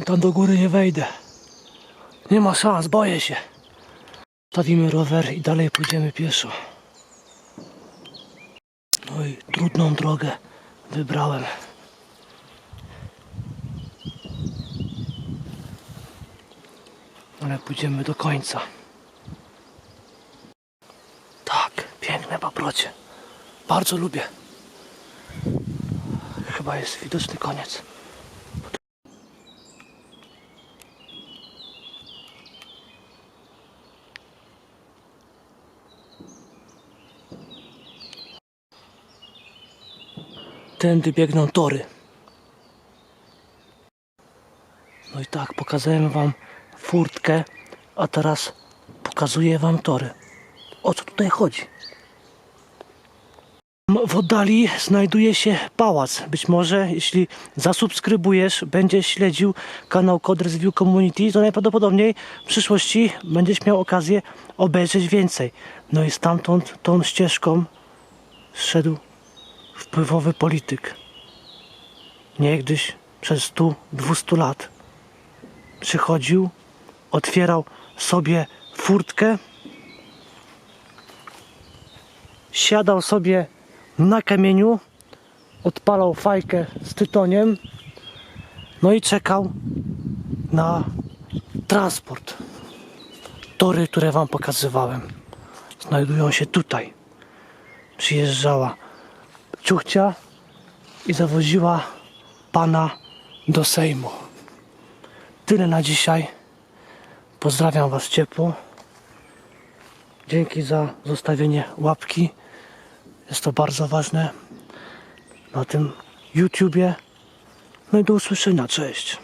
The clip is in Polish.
Tam do góry nie wejdę. Nie ma szans, boję się. Stawimy rower i dalej pójdziemy pieszo. No i trudną drogę wybrałem. Ale pójdziemy do końca. Tak, piękne paprocie. Bardzo lubię. Chyba jest widoczny koniec. Tędy biegną tory. No i tak, pokazałem wam furtkę, a teraz pokazuję wam tory. O co tutaj chodzi? W oddali znajduje się pałac. Być może, jeśli zasubskrybujesz, będziesz śledził kanał Coders View Community, to najprawdopodobniej w przyszłości będziesz miał okazję obejrzeć więcej. No i stamtąd tą ścieżką szedł wpływowy polityk. Niegdyś przez 100-200 lat przychodził, otwierał sobie furtkę, siadał sobie na kamieniu, odpalał fajkę z tytoniem, no i czekał na transport. Tory, które Wam pokazywałem, znajdują się tutaj. Przyjeżdżała ciuchcia i zawoziła pana do Sejmu. Tyle na dzisiaj. Pozdrawiam Was ciepło. Dzięki za zostawienie łapki. Jest to bardzo ważne na tym YouTubie. No i do usłyszenia. Cześć.